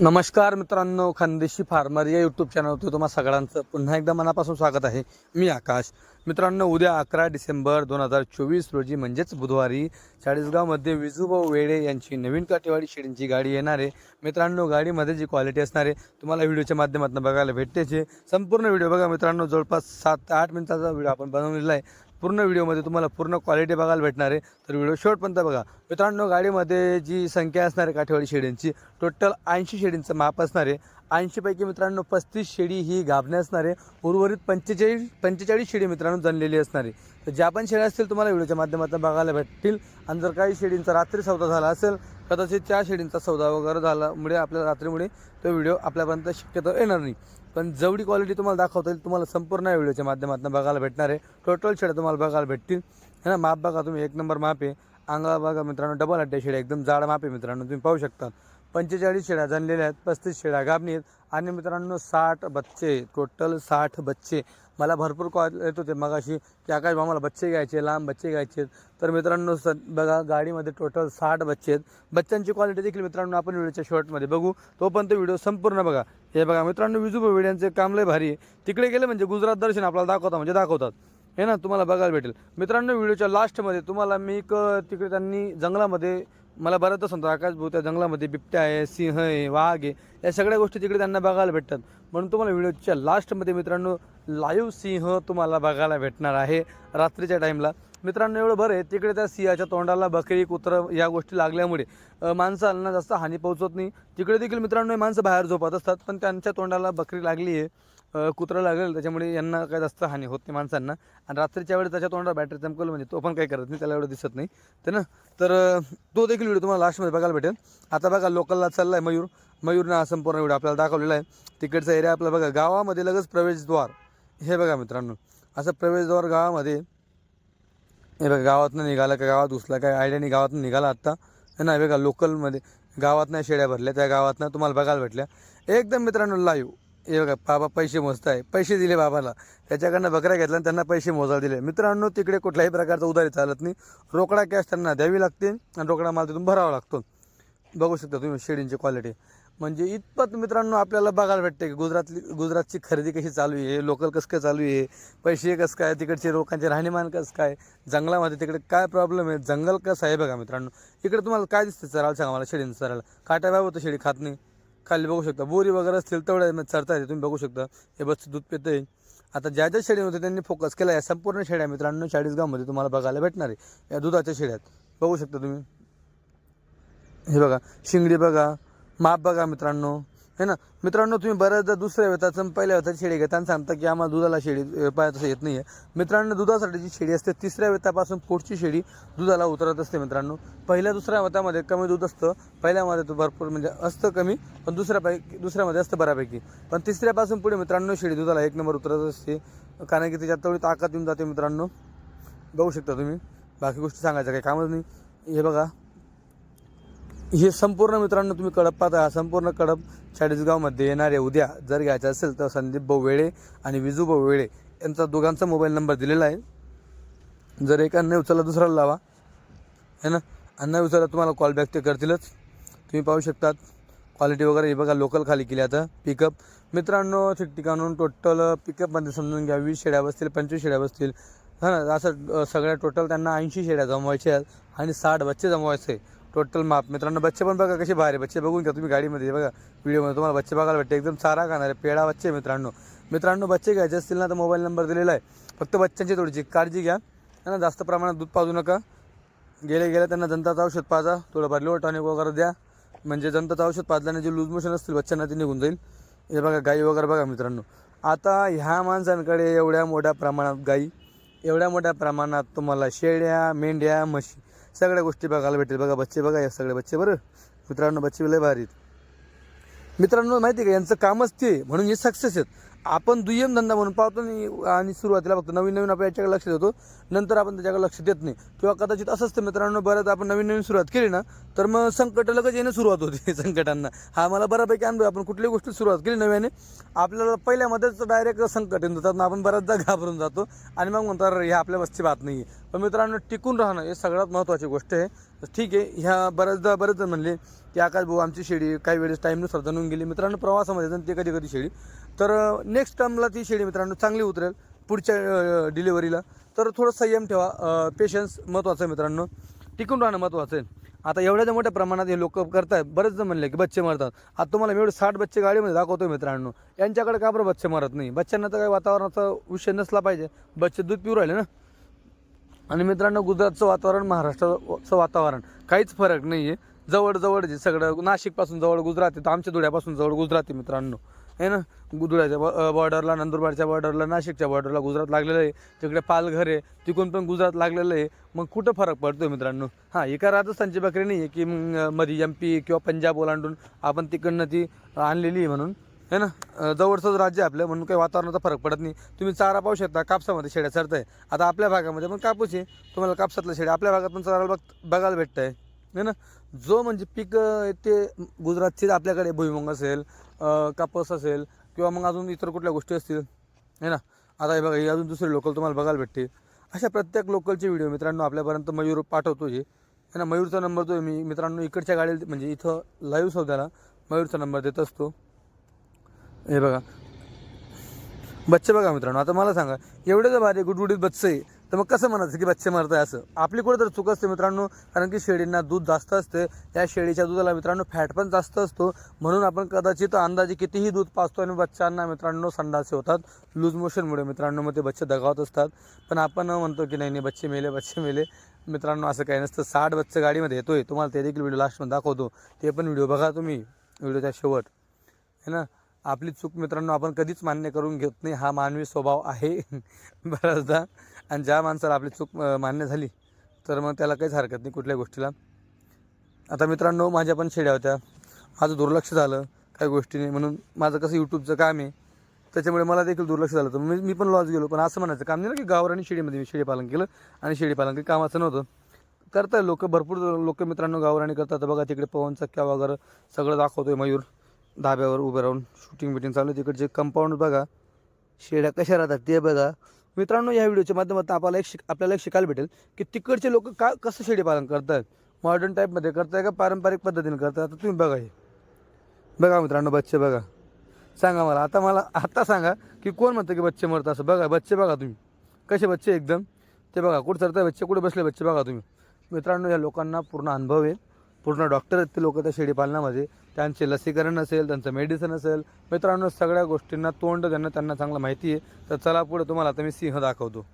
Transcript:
नमस्कार मित्रांनो खानदेशी फार्मर या यूट्यूब चॅनलवर तुम्हा सगळ्यांचं पुन्हा एकदा मनापासून स्वागत आहे. मी आकाश. मित्रांनो उद्या अकरा डिसेंबर दोन हजार चोवीस रोजी म्हणजेच बुधवारी चाळीसगावमध्ये विजूभाऊ वेळे यांची नवीन काटेवाडी शेळींची गाडी येणार आहे. मित्रांनो गाडीमध्ये जी क्वालिटी असणार आहे तुम्हाला व्हिडिओच्या माध्यमातून बघायला भेटतेचे संपूर्ण व्हिडिओ बघा मित्रांनो जवळपास सात ते आठ मिनिटाचा व्हिडिओ आपण बनवलेला आहे. पूर्ण व्हिडिओमध्ये तुम्हाला पूर्ण क्वालिटी बघायला भेटणार आहे. तर व्हिडिओ शेवटपर्यंत बघा. मित्रांनो गाडीमध्ये जी संख्या असणार आहे काठेवाडी शेडींची टोटल ऐंशी शेडींचं माप असणार आहे. ऐंशीपैकी मित्रांनो पस्तीस शेडी ही गाभणे असणार आहे उर्वरित पंचेचाळीस पंचेचाळीस शेडी मित्रांनो जणलेली असणार. आहे तर ज्या पण शेळ्या असतील तुम्हाला व्हिडिओच्या माध्यमातून बघायला भेटतील. आणि जर काही शेडींचा रात्री सौदा झाला असेल कदाचित त्या शेडींचा सौदा वगैरे झाल्यामुळे आपल्या रात्रीमुळे तो व्हिडिओ आपल्यापर्यंत शक्यतो येणार नाही. पण जेवढी क्वालिटी तुम्हाला दाखवता येईल तुम्हाला संपूर्ण या व्हिडिओच्या माध्यमातून बघायला भेटणार आहे. टोटल शेड्या तुम्हाला बघायला भेटतील. है ना? माप बघा तुम्ही. एक नंबर माप आहे. अंगा बघा मित्रांनो डबल अड्डे शेड्या. एकदम जाड माप आहे मित्रांनो. तुम्ही पाहू शकता. पंचेचाळीस शेड्या झालेल्या आहेत पस्तीस शेड्या गाभणी आहेत. आणि मित्रांनो साठ बच्चे टोटल साठ बच्चे. मला भरपूर कॉल येत होते मगाशी की आकाश आम्हाला बच्चे घ्यायचे लांब बच्चे घ्यायचे तर मित्रांनो स बघा गाडीमध्ये टोटल साठ बच्चे आहेत. बच्चांची क्वालिटी देखील मित्रांनो आपण व्हिडिओच्या शॉर्टमध्ये बघू. तोपर्यंत व्हिडिओ संपूर्ण बघा. हे बघा मित्रांनो विजू व्हिडिओचे काम लय भारी आहे. तिकडे गेले म्हणजे गुजरात दर्शन आपल्याला दाखवतात म्हणजे दाखवतात. हे ना तुम्हाला बघायला भेटेल. मित्रांनो व्हिडिओच्या लास्टमध्ये तुम्हाला मी एक तिकडे त्यांनी जंगलामध्ये मला बऱ्याचदा सांगतो आकाश भाऊ जंगलामध्ये बिबट्या आहे सिंह आहे वाघ आहे या सगळ्या गोष्टी तिकडे त्यांना बघायला भेटतात. म्हणून तुम्हाला व्हिडिओच्या लास्टमध्ये मित्रांनो लाईव्ह सिंह तुम्हाला बघायला भेटणार आहे रात्रीच्या टाईमला. मित्रांनो एवढं बरं आहे तिकडे त्या सिंहाच्या तोंडाला बकरी कुत्रं या गोष्टी लागल्यामुळे माणसांना जास्त हानी पोहोचत नाही. तिकडे देखील मित्रांनो माणसं बाहेर झोपत असतात पण त्यांच्या तोंडाला बकरी लागली आहे. कुत्रा लागेल त्याच्यामुळे यांना काय जास्त हानी होत नाही माणसांना. आणि रात्रीच्या वेळेस त्याच्या तोंडाला बॅटरी चमकवलं म्हणजे तो पण काही करत नाही त्याला एवढं दिसत नाही. ते ना? तर तो देखील व्हिडिओ तुम्हाला लास्टमध्ये बघायला भेटेल. आता बघा लोकलला चालला आहे मयूर. मयूरनं हा संपूर्ण व्हिडिओ आपल्याला दाखवलेला आहे. तिकडचा एरिया आपला बघा गावामध्ये लगेच प्रवेशद्वार. हे बघा मित्रांनो असं प्रवेशद्वार गावामध्ये हे बघा गावातनं निघाला का गावात घुसला काय आयडियाने गावातनं निघाला आत्ता. हे ना बघा लोकलमध्ये गावातनं शेड्या भरल्या त्या गावातनं तुम्हाला बघायला भेटल्या. एकदम मित्रांनो लाईव्ह हे बघा बाबा पैसे मोजत आहे पैसे दिले बाबाला. त्याच्याकडनं बकऱ्या घेतल्या आणि त्यांना पैसे मोजायला दिले. मित्रांनो तिकडे कुठल्याही प्रकारचा उधारी चालत नाही. रोकडा कॅश त्यांना द्यावी लागते आणि रोकडा माल तिथून भरावा लागतो. बघू शकता तुम्ही शेडींची क्वालिटी म्हणजे इतपत मित्रांनो आपल्याला बघायला भेटते की गुजरातली गुजरातची खरेदी कशी चालू आहे लोकल कसं काय चालू आहे पैसे कसं काय तिकडचे लोकांचे राहणीमान कसं काय जंगलामध्ये तिकडे काय प्रॉब्लेम आहे जंगल कसं आहे बघा मित्रांनो. इकडे तुम्हाला काय दिसतं? चरायला सांगा मला शेळीनं चरायला. काट्या बाब होतं शेळी खात नाही. खाली बघू शकता. बोरी वगैरे असतील तेवढ्या चरता येते तुम्ही बघू शकता. हे बस दूध पितंय. आता ज्या ज्या शेळी होते त्यांनी फोकस केला. या संपूर्ण शेळ्या मित्रांनो चाळीसगावमध्ये तुम्हाला बघायला भेटणार आहे. या दुधाच्या शेड्यात बघू शकता तुम्ही. हे बघा. शिंगडी बघा. माप बघा मित्रांनो. है ना? मित्रांनो तुम्ही बऱ्याचदा दुसऱ्या वेताचं पहिल्या वेताची शेळी घेता आणि सांगता की आम्हाला दुधाला शेळी पाहायचं येत नाही आहे मित्रांनो दुधासाठी जी शेळी असते तिसऱ्या वेतापासून पुढची शेळी दुधाला उतरत असते मित्रांनो. पहिल्या दुसऱ्या वेतामध्ये कमी दूध असतं पहिल्यामध्ये तो भरपूर म्हणजे असतं कमी पण दुसऱ्यापैकी दुसऱ्यामध्ये असतं बऱ्यापैकी. पण तिसऱ्यापासून पुढे मित्रांनो शेळी दुधाला एक नंबर उतरत असते कारण की त्याच्यात तेवढी ताकद येऊन जाते मित्रांनो. बघू शकता तुम्ही. बाकी गोष्टी सांगायच्या काही कामच नाही. हे बघा. हे संपूर्ण मित्रांनो तुम्ही कडप पाहता संपूर्ण कडप चाळीसगावमध्ये येणारे उद्या जर घ्यायचं असेल तर संदीप भाऊ वेळे आणि विजू भाऊ वेळे यांचा दोघांचा मोबाईल नंबर दिलेला आहे. जर एकाने उचलला दुसऱ्याला लावा. है ना? आणि नाही उचलला तुम्हाला कॉल बॅक ते करतीलच. तुम्ही पाहू शकतात. क्वालिटी वगैरे हे बघा लोकल खाली केली आता पिकअप मित्रांनो ठिकठिकाणून टोटल पिकअपमध्ये समजून घ्या. वीस शेड्या बसतील पंचवीस शेड्या बसतील. हा ना? असं सगळ्या टोटल त्यांना ऐंशी शेड्या जमवायच्या आहेत आणि साठ बच्चे जमवायचे टोटल माप. मित्रांनो बच्चे पण बघा कसे बाहेर आहे बच्चे बघून घ्या तुम्ही गाडीमध्ये. हे बघा व्हिडिओमध्ये तुम्हाला बच्चे बघायला भेटते. एकदम चारा खाणारे पेडा बच्चे मित्रांनो. मित्रांनो बच्चे घ्यायचे असतील ना तर मोबाईल नंबर दिलेला आहे. फक्त बच्चांची थोडीशी काळजी घ्या. त्यांना ना जास्त प्रमाणात दूध पाजू नका. गेले गेले त्यांना जनताचं औषध पाजा. थोडंफार लोट टॉनिक वगैरे द्या. म्हणजे जनताचं औषध पाजल्याने जे लूज मोशन असतील बच्चांना ते निघून जाईल. हे बघा गाई वगैरे बघा मित्रांनो. आता ह्या माणसांकडे एवढ्या मोठ्या प्रमाणात गाई एवढ्या मोठ्या प्रमाणात तुम्हाला शेळ्या मेंढ्या म्हशी सगळ्या गोष्टी बघायला भेटेल. बघा बच्चे बघा या सगळे बच्चे बरं. मित्रांनो बच्चे लय भारी आहेत. मित्रांनो माहिती आहे का? यांचं कामच ते म्हणून हे सक्सेस आहेत. आपण दुय्यम धंदा म्हणून पाहतो आणि आणि सुरुवातीला फक्त नवीन नवीन आपण याच्याकडे लक्ष देतो. नंतर आपण त्याच्याकडे लक्ष देत नाही. किंवा कदाचित असं तर मित्रांनो बऱ्याच आपण नवीन नवीन सुरुवात केली ना तर मग संकट लगेच येणं सुरुवात होते संकटांना. हा मला बऱ्यापैकी अनुभव आपण कुठल्याही गोष्टी सुरुवात केली नव्याने आपल्याला पहिल्यामध्येच डायरेक्ट संकट येऊन जातात आपण बऱ्याचदा घाबरून जातो. आणि मग म्हणतात "अरे, हे आपल्या बसची बात नाही आहे पण मित्रांनो टिकून राहणं हे सगळ्यात महत्त्वाची गोष्ट आहे. ठीक आहे ह्या बऱ्याचदा बरेच जण म्हणले की आकाश भाऊ आमची शेळी काही वेळेस टाईमनुसार जाणून गेली. मित्रांनो प्रवासामध्ये जाऊन ते कधी कधी शेळी तर नेक्स्ट टाईमला ती शेळी मित्रांनो चांगली उतरेल पुढच्या डिलिव्हरीला तर थोडं संयम ठेवा पेशन्स महत्त्वाचं आहे मित्रांनो. टिकून राहणं महत्त्वाचं आहे. आता एवढ्या मोठ्या प्रमाणात हे लोक करतायत बरेच जण म्हणले की बच्चे मरतात. आता तुम्हाला मी एवढे साठ बच्चे गाडीमध्ये दाखवतो मित्रांनो. यांच्याकडे का बरं बच्चे मरत नाही? बच्चांना तर काही वातावरणाचा विषय नसला पाहिजे. बच्चे दूध पिऊ राहिले ना? आणि मित्रांनो गुजरातचं वातावरण महाराष्ट्राचं वातावरण काहीच फरक नाही आहे जवळजवळ जवळ जे सगळं नाशिकपासून जवळ गुजरात आहे तर आमच्या धुळ्यापासून जवळ गुजरात आहे मित्रांनो. आहे ना? गुदुळ्याच्या बॉर्डरला नंदुरबारच्या बॉर्डरला नाशिकच्या बॉर्डरला गुजरात लागलेलं आहे. तिकडे पालघर आहे. तिकडून पण गुजरात लागलेलं आहे. मग कुठं फरक पडतो मित्रांनो? हां एका राजस्थानची बकरी नाही आहे की मग मध्ये एम पी किंवा पंजाब ओलांडून आपण तिकडनं ती आणलेली आहे म्हणून. है ना? जवळचंच राज्य आहे आपलं म्हणून काही वातावरणाचा फरक पडत नाही. तुम्ही चारा पाहू शकता कापसामध्ये शेड्या चरताय. आता आपल्या भागामध्ये पण कापूस आहे. तुम्हाला कापसातल्या शेड्या आपल्या भागात पण चाराला बघ बघायला भेटत आहे नाही ना? जो म्हणजे पीक ते गुजरातचे आपल्याकडे भुईमुंग असेल अं, कापूस असेल किंवा मग अजून इतर कुठल्या गोष्टी असतील आहे ना? आता हे बघा हे अजून दुसरे लोकल तुम्हाला बघायला भेटते अशा प्रत्येक लोकलचे व्हिडिओ मित्रांनो आपल्यापर्यंत मयूर पाठवतो जे है ना मयूरचा नंबर तो मी मित्रांनो इकडच्या गाडीला म्हणजे इथं लाईव्ह सौद्याला मयूरचा नंबर देत असतो. हे बघा. बच्चे बघा मित्रांनो आता मला सांगा एवढे तर भारी गुडगुडीत बच्चे आहे तर मग कसं म्हणायचं की बच्चे मरत आहे असं? आपली कुठं तर चूक असते मित्रांनो कारण की शेळींना दूध जास्त असते या शेळीच्या दुधाला मित्रांनो फॅट पण जास्त असतो. म्हणून आपण कदाचित अंदाजे कितीही दूध पाचतो आणि बच्चांना मित्रांनो संडासे होतात लूज मोशनमुळे मित्रांनो मग ते बच्चे दगावत असतात. पण आपण म्हणतो की नाही नाही बच्चे मेले बच्चे मेले. मित्रांनो असं काही नसतं. साठ बच्चे गाडीमध्ये येतोय. तुम्हाला ते देखील व्हिडिओ लास्टमध्ये दाखवतो. ते पण व्हिडिओ बघा तुम्ही. व्हिडिओच्या शेवट. है ना? आपली चूक मित्रांनो आपण कधीच मान्य करून घेत नाही. हा मानवी स्वभाव आहे बऱ्याचदा. आणि ज्या माणसाला आपली चूक मान्य झाली तर मग त्याला काहीच हरकत नाही कुठल्या गोष्टीला. आता मित्रांनो माझ्या पण शेड्या होत्या. माझं दुर्लक्ष झालं काही गोष्टीने. म्हणून माझं कसं यूट्यूबचं काम आहे त्याच्यामुळे मला देखील दुर्लक्ष झालं तर मी मी पण लॉस गेलो पण असं म्हणायचं काम नाही ना की गावरानी शेळीमध्ये मी शेळीपालन केलं आणि शेळीपालन काही कामाचं नव्हतं. करताय लोक भरपूर लोक मित्रांनो गावराणी करतात. बघा तिकडे पवन चक्क्या वगैरे सगळं दाखवतोय मयूर. धाब्यावर उभं राहून शूटिंग बिटिंग चालू आहे. तिकडचे कंपाऊंड बघा शेड्या कशा राहतात ते बघा. मित्रांनो या व्हिडिओच्या माध्यमातून आपल्याला एक शिक आपल्याला एक शिकायला भेटेल की तिकडचे लोक का कसं शेळीपालन करतात? मॉडर्न टाईपमध्ये करताय का? पारंपरिक पद्धतीने करताय? आता तुम्ही बघा हे. बघा मित्रांनो बच्चे बघा. सांगा मला आता मला आता सांगा की कोण म्हणतं की बच्चे मरतं असं? बघा बच्चे बघा तुम्ही. कसे बच्चे एकदम? ते बघा कुठं सरताय बच्चे कुठे बसले बच्चे बघा तुम्ही. मित्रांनो या लोकांना पूर्ण अनुभव आहे. पूर्ण डॉक्टर आहेत ते लोक त्या शेळीपालनामध्ये त्यांचे लसीकरण असेल त्यांचं मेडिसिन असेल. मित्रांनो सगळ्या गोष्टींना तोंड देणं त्यांना चांगलं माहिती आहे. तर चला पुढे तुम्हाला आता मी सिंह दाखवतो.